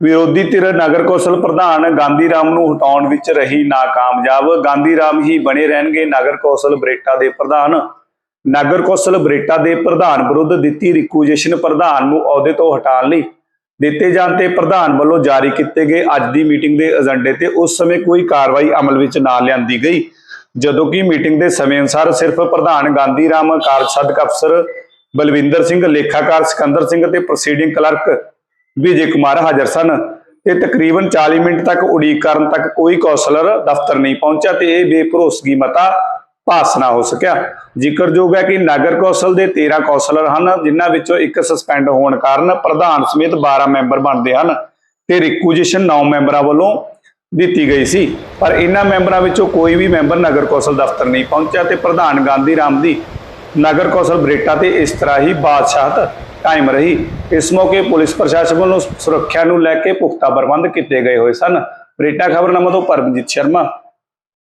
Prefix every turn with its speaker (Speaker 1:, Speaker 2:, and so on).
Speaker 1: ਵਿਰੋਧੀ ਧਿਰ ਨਗਰ ਕੌਂਸਲ ਪ੍ਰਧਾਨ ਗਾਂਧੀ ਰਾਮ ਨੂੰ ਹਟਾਉਣ ਵਿੱਚ ਰਹੀ ਨਾਕਾਮਯਾਬ। ਗਾਂਧੀ ਰਾਮ ਹੀ ਬਣੇ ਰਹਿਣਗੇ ਨਗਰ ਕੌਂਸਲ ਬਰੇਟਾ ਦੇ ਪ੍ਰਧਾਨ। ਨਗਰ ਕੌਂਸਲ ਬਰੇਟਾ ਦੇ ਪ੍ਰਧਾਨ ਵਿਰੁੱਧ ਦਿੱਤੀ ਰਿਕੂਜੇਸ਼ਨ ਪ੍ਰਧਾਨ ਨੂੰ ਅਹੁਦੇ ਤੋਂ ਹਟਾਉਣ ਲਈ ਦਿੱਤੇ ਜਾਣ ਤੇ ਪ੍ਰਧਾਨ ਵੱਲੋਂ ਜਾਰੀ ਕੀਤੇ ਗਏ ਅੱਜ ਦੀ ਮੀਟਿੰਗ ਦੇ ਏਜੰਡੇ ਤੇ ਉਸ ਸਮੇਂ ਕੋਈ ਕਾਰਵਾਈ ਅਮਲ ਵਿੱਚ ਨਾ ਲਿਆਂਦੀ ਗਈ। ਜਦੋਂ ਕਿ ਮੀਟਿੰਗ ਦੇ ਸਮੇਂ ਅਨੁਸਾਰ ਸਿਰਫ ਪ੍ਰਧਾਨ ਗਾਂਧੀ ਰਾਮ ਕਾਰਜ ਸਾਧਕ ਅਫਸਰ ਬਲਵਿੰਦਰ ਸਿੰਘ, ਲੇਖਾਕਾਰ ਸਿਕੰਦਰ ਸਿੰਘ ਤੇ ਪ੍ਰੋਸੀਡਿੰਗ ਕਲਰਕ ਵਿਜੇ ਕੁਮਾਰ ਹਾਜ਼ਰ ਸਨ ਤੇ ਤਕਰੀਬਨ 40 ਮਿੰਟ ਤੱਕ ਉਡੀਕ ਕਰਨ ਤੱਕ ਕੋਈ ਕੌਂਸਲਰ ਦਫ਼ਤਰ ਨਹੀਂ ਪਹੁੰਚਿਆ ਤੇ ਇਹ ਬੇਭਰੋਸਗੀ ਮਤਾ ਪਾਸ ਨਾ ਹੋ ਸਕਿਆ। ਜ਼ਿਕਰਯੋਗ ਹੈ ਕਿ ਨਗਰ ਕੌਂਸਲ ਦੇ 13 ਕੌਂਸਲਰ ਹਨ, ਜਿਨ੍ਹਾਂ ਵਿੱਚੋਂ ਇੱਕ ਸਸਪੈਂਡ ਹੋਣ ਕਾਰਨ ਪ੍ਰਧਾਨ ਸਮੇਤ 12 ਮੈਂਬਰ ਬਣਦੇ ਹਨ ਤੇ ਰਿਕੁਜ਼ੀਸ਼ਨ 9 ਮੈਂਬਰਾਂ ਵੱਲੋਂ ਦਿੱਤੀ ਗਈ ਸੀ। ਪਰ ਇਹਨਾਂ ਮੈਂਬਰਾਂ ਵਿੱਚੋਂ ਕੋਈ ਵੀ ਮੈਂਬਰ ਨਗਰ ਕੌਂਸਲ ਦਫ਼ਤਰ ਨਹੀਂ ਪਹੁੰਚਿਆ ਤੇ ਪ੍ਰਧਾਨ ਗਾਂਧੀ ਰਾਮ ਦੀ ਨਗਰ ਕੌਂਸਲ ਬਰੇਟਾ ਤੇ ਇਸ ਤਰ੍ਹਾਂ ਹੀ ਬਾਦਸ਼ਾਹਤ ਕਾਇਮ ਰਹੀ। ਇਸ ਮੌਕੇ ਪੁਲਿਸ ਪ੍ਰਸ਼ਾਸਨ ਵੱਲੋਂ ਸੁਰੱਖਿਆ ਨੂੰ ਲੈ ਕੇ ਪੁਖਤਾ ਪ੍ਰਬੰਧ ਕੀਤੇ ਗਏ ਹੋਏ ਸਨ। ਬਰੇਟਾ ਖਬਰਨਾਮਾ ਤੋਂ ਪਰਮਜੀਤ ਸ਼ਰਮਾ।